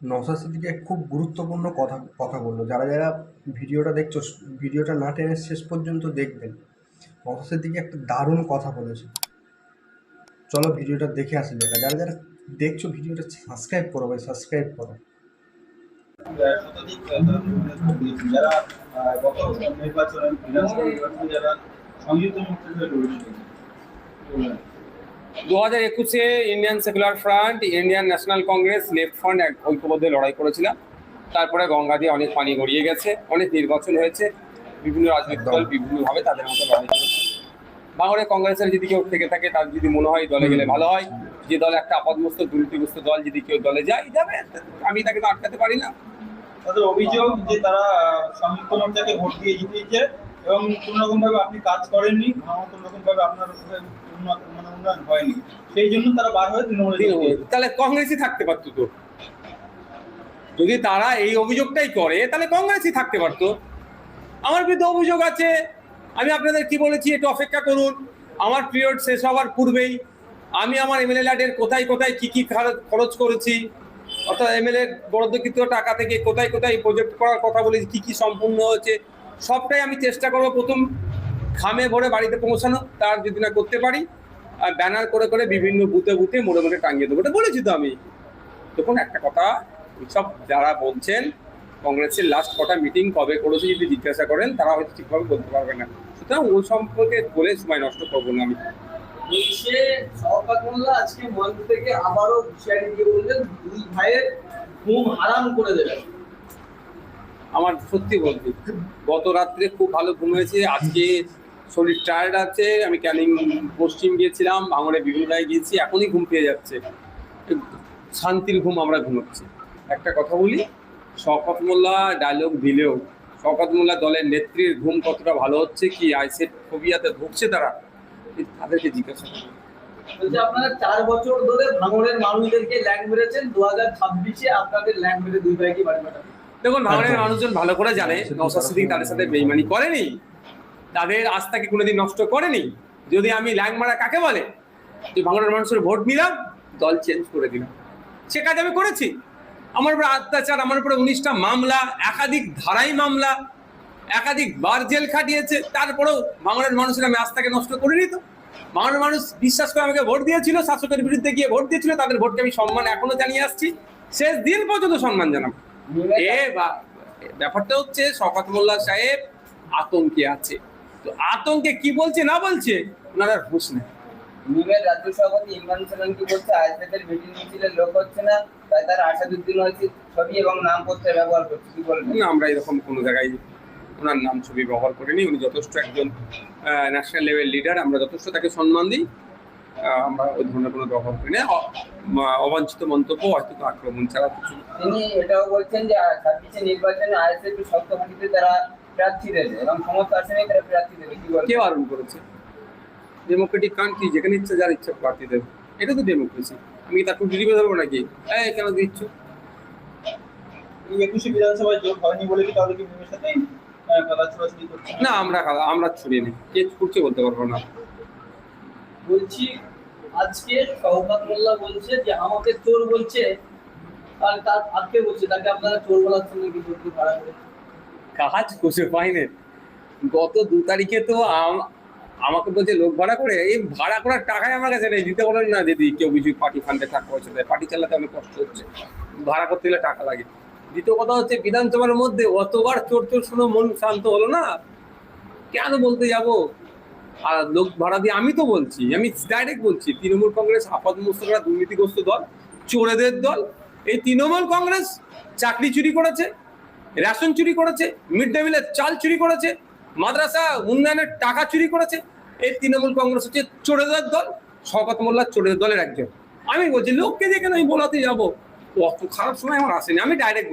নওশাদ সিদ্দিকী খুব গুরুত্বপূর্ণ কথা কথা বলল। যারা যারা ভিডিওটা দেখছ, ভিডিওটা না টেনে শেষ পর্যন্ত দেখবেন। নওশাদ সিদ্দিকী একটা দারুণ কথা বলেছে। চলো ভিডিওটা দেখে আসি যাক যারা যারা দেখছ ভিডিওটা সাবস্ক্রাইব করো ভাই সাবস্ক্রাইব করো। যারা দু হাজার একুশে Indian Secular Front Indian National Congress Left Front এক ঐক্যবদ্ধ লড়াই করেছিলাম তারপরে গঙ্গা দিয়ে অনেক পানি গড়িয়ে গেছে অনেক নির্বাচন হয়েছে। বিভিন্ন রাজনৈতিক দল বিভিন্নভাবে তাদের মতো লড়াই করেছে। বাংলায় কংগ্রেসের যদি কেউ থেকে থাকে তার যদি মনে হয় দলে গেলে ভালো হয়। যে দল একটা আপদমস্ত দুর্নীতিগ্রস্ত দল যদি কেউ দলে যায় যাবে। আমি তাকে তো আটকাতে পারি না। তাদের অভিযোগ যে তারা সংযুক্ত মোর্চাকে ভোট দিয়ে জিতিয়েছে এবং কোনো রকম ভাবে আপনি কাজ করেননি কোনো রকম ভাবে আপনার মানে উন্নয়ন হয়নি। সেই জন্য তারা বার হয়ে তৃণমূলে যোগ তৃণমূল। দিয়েছে। তাহলে কংগ্রেসই থাকতে পারতো তো। যদি তারা এই অভিযোগটাই করে তাহলে কংগ্রেসই থাকতে পারতো। আমার বিরুদ্ধে অভিযোগ আছে। আমি আপনাদের কি বলেছি একটু অপেক্ষা করুন। আমার পিরিয়ড শেষ হওয়ার পূর্বেই আমি আমার এমএলএ ল্যাডের কোথায় কোথায় কি কি খরচ- খরচ করেছি অর্থাৎ এমএলএ বরাদ্দকৃত টাকা থেকে কোথায় কোথায় প্রজেক্ট করার কথা বলেছি কি কি সম্পূর্ণ হয়েছে সবটাই আমি চেষ্টা করব প্রথম খামে ভরে বাড়িতে পৌঁছানো তার যদি না করতে পারি আর ব্যানার করে করে বিভিন্ন বুথে বুথে মোড়ে মোড়ে টাঙিয়ে দেবো। এটা বলেছি তো আমি। তখন একটা কথা সব যারা বলছেন কংগ্রেসের লাস্ট কটা মিটিং কবে করেছে যদি জিজ্ঞাসা করেন তারা হয়তো ঠিকভাবে বলতে পারবে না। সুতরাং ওই সম্পর্কে বলে সময় নষ্ট করব না আমি। বলছে শওকত মোল্লা আজকে মঞ্চ থেকে আবারও হুঁশিয়ারি দিয়ে বললেন দুই ভাইয়ের ঘুম হারাম করে দেবেন। আমার সত্যি বলছি গত রাত্রে খুব ভালো ঘুম হয়েছে আজকে শরীর টায়ার্ড আছে আমি ক্যানিং পশ্চিম গিয়েছিলাম ভাঙড়ে বিভিন্ন জায়গায় গিয়েছি এখনই ঘুম পেয়ে যাচ্ছে। শান্তির ঘুম আমরা ঘুমোচ্ছি। একটা কথা বলি শওকত মোল্লা ডায়লগ দিলেও শওকত মোল্লা দলের নেত্রীর ঘুম কতটা ভালো হচ্ছে কি আইসেট ফোবিয়াতে ভুগছে তারা তাদেরকে জিজ্ঞাসা করুন। বলছে আপনারা চার বছর ধরে ভাঙড়ের মানুষদেরকে ল্যাং মেরেছেন দু হাজার ছাব্বিশে আপনাদের ল্যাং মেরে দুই ভাইকে বাড়ি পাঠাবেন দেখুন ভাঙড়ের মানুষজন ভালো করে জানে নওশাদ সিদ্দিক তাদের সাথে বেইমানি করেনি। তাদের আস্থাকে কোনোদিন নষ্ট করেনি। যদি আমি ল্যাং মারা কাকে বলে? যে বাংলার মানুষের ভোট নিলাম দল চেঞ্জ করে দিলাম। সে কাজ আমি করেছি। আমার উপরে অত্যাচার আমার উপরে উনিশটা মামলা একাধিক ধারাই মামলা একাধিক বার জেল খাটিয়েছে তারপরেও বাংলার মানুষের আমি আস্থাকে নষ্ট করে তো। বাংলার মানুষ বিশ্বাস করে আমাকে ভোট দিয়েছিল শাসকের বিরুদ্ধে গিয়ে ভোট দিয়েছিল তাদের ভোটকে আমি সম্মান এখনও জানিয়ে আসছি। শেষ দিন পর্যন্ত সম্মান জানাব। এ বা- ব্যাপারটা হচ্ছে শওকত মোল্লা সাহেব আতঙ্কে আছে। তো আতঙ্কে কি বলছে না বলছে? ওনারা হুঁশ নেই। নিমের রাজ্য সভাপতি ইমরান কি বলছে? আইসিএফের মিটিং লোক হচ্ছে না তাই তারা আসাদুদ্দিন হয়েছে ছবি এবং নাম পত্রে ব্যবহার করছে কি বলবেন? না আমরা এরকম কোনো জায়গায় ওনার নাম ছবি ব্যবহার করিনি উনি যথেষ্ট একজন ন্যাশনাল লেভেল লিডার আমরা যথেষ্ট তাকে সম্মান দিই। আমরা ওই ধরনের কোনো ব্যবহার করি না। অবাঞ্ছিত মন্তব্য হয়তো আক্রমণ ছাড়া কিছু। তিনি এটাও বলছেন যে ছাব্বিশে নির্বাচনে আইএসএফ শক্ত তারা প্রার্থী দেবে এবং সমস্ত আসনে তারা প্রার্থী দেবে কি বলবেন কে বারণ করেছে? ডেমোক্রেটিক কান্ট্রি যেখানে ইচ্ছা যার ইচ্ছা প্রার্থী দেবে। এটা তো ডেমোক্রেসি আমি তাকে ডিগ্রি ধরবো নাকি? এই কেন দিচ্ছ? একুশে বিধানসভায় যোগ হয়নি বলে কি তাহলে কি মিমের সাথে কথা ছোড়াছুড়ি করছে? না আমরা আমরা ছড়িয়ে নিই। কে করছে বলতে পারব না। বলছি আজকে শওকত মোল্লা বলছে যে আমাকে চোর বলছে। আর তার আজকে বলছে? তাকে আপনারা চোর বলার জন্য কি করতে পারা কাজ খুঁজে পাইনি। গত দু তারিখে তো আম- আমাকে বলছে, লোক ভাড়া করে? এই ভাড়া করার টাকাই আমার কাছে নেই, দিতে বলেন না যদি কেউ কিছু পার্টি ফান্ডে টাকা পয়সা দেয়, পার্টি চালাতে অনেক কষ্ট হচ্ছে, ভাড়া করতে গেলে টাকা লাগে। দ্বিতীয় কথা হচ্ছে, বিধানসভার মধ্যে অতবার চোর চোর শুনে মন শান্ত হলো না? কেন বলতে যাব? আর লোক ভাড়া দিয়ে আমি তো বলছি, আমি ডাইরেক্ট বলছি, তৃণমূল কংগ্রেস, আপাত মুস্তকরা দুর্নীতিগ্রস্ত দল, চোরেদের দল, এই তৃণমূল কংগ্রেস চাকরি চুরি করেছে রেশন চুরি করেছে, মিড ডে মিলের চাল চুরি করেছে, মাদ্রাসা উন্নয়নের টাকা চুরি করেছে। এই তৃণমূল কংগ্রেস হচ্ছে চোরেদের দল, শওকত মোল্লা চোরের দলের একজন। আমি বলছি, লোককে দিয়ে কেন আমি বলাতে যাব। অত খারাপ সময় আমার আসেনি, আমি ডাইরেক্ট